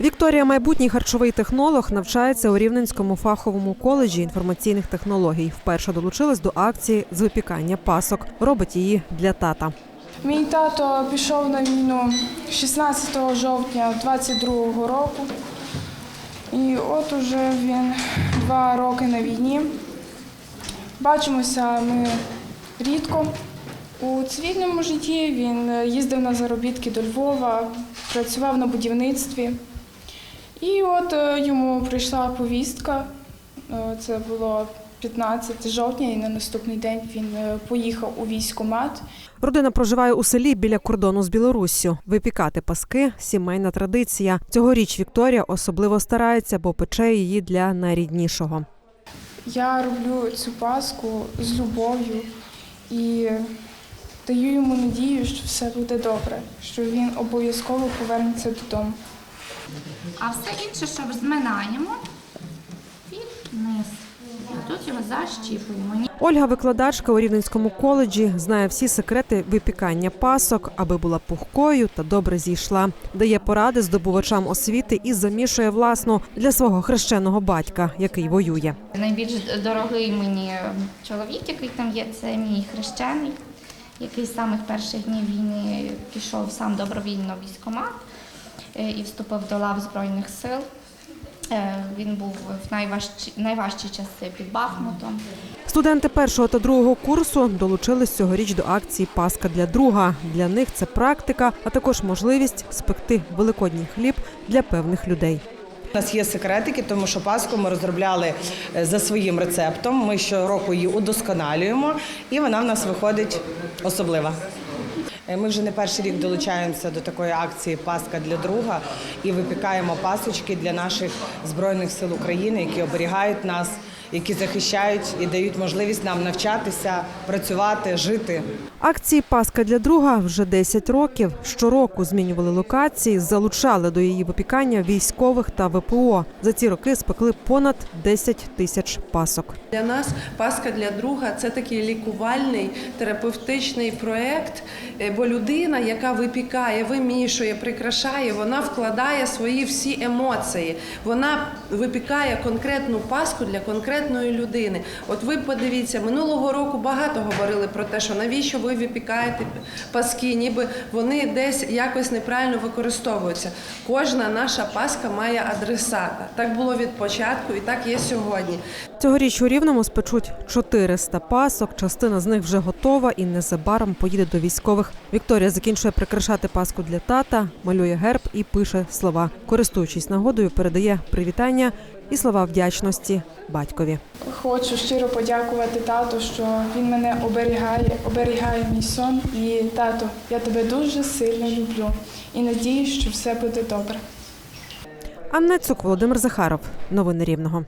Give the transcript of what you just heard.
Вікторія, майбутній харчовий технолог, навчається у Рівненському фаховому коледжі інформаційних технологій. Вперше долучилась до акції з випікання пасок. Робить її для тата. Мій тато пішов на війну 16 жовтня 22-го року. І от уже він два роки на війні. Бачимося ми рідко. У цивільному житті він їздив на заробітки до Львова, працював на будівництві. І от е, йому прийшла повістка. Е, Це було 15 жовтня, і на наступний день він е, поїхав у військкомат. Родина проживає у селі біля кордону з Білоруссю. Випікати паски сімейна традиція. Цьогоріч Вікторія особливо старається, бо пече її для найріднішого. Я роблю цю паску з любов'ю і даю йому надію, що все буде добре, що він обов'язково повернеться додому. А все інше, що зминаємо під низ. Тут його защіпуємо. Ольга, викладачка у Рівненському коледжі, знає всі секрети випікання пасок, аби була пухкою та добре зійшла. Дає поради здобувачам освіти і замішує власну для свого хрещеного батька, який воює. Найбільш дорогий мені чоловік, який там є, це мій хрещений, який з самих перших днів війни пішов сам добровільно в військкомат е, і вступив до лав Збройних сил. Е, Він був в найважчі, найважчі часи під Бахмутом. Студенти першого та другого курсу долучились цьогоріч до акції Паска для друга. Для них це практика, а також можливість спекти великодній хліб для певних людей. У нас є секретики, тому що паску ми розробляли е, за своїм рецептом. Ми щороку її удосконалюємо, і вона в нас виходить особлива. Е, Ми вже не перший рік долучаємося до такої акції Паска для друга і випікаємо пасочки для наших збройних сил України, які оберігають нас, які захищають і дають можливість нам навчатися, працювати, жити. Акції Паска для друга вже 10 років. Щороку змінювали локації, залучали до її випікання військових та ВПО. За ці роки спекли понад 10 тисяч пасок. Для нас Пасха для друга це такий лікувальний терапевтичний проєкт, е, бо людина, яка випікає, вимішує, прикрашає, вона вкладає свої всі емоції. Вона випікає конкретну паску для конкретної людини. От ви подивіться, минулого року багато говорили про те, що навіщо ви випікаєте паски, ніби вони десь якось неправильно використовуються. Кожна наша паска має адресата. Так було від початку і так є сьогодні. Цьогоріч у Рівному спечуть 400 пасок. Частина з них вже готова і незабаром поїде до військових. Вікторія закінчує прикрашати паску для тата, малює герб і пише слова. Користуючись нагодою, передає привітання і слова вдячності батькові. Хочу щиро подякувати тату, що він мене оберігає, оберігає мій сон. І тато, я тебе дуже сильно люблю і надіюсь, що все буде добре. Анна Цук, Володимир Захаров. Новини Рівного.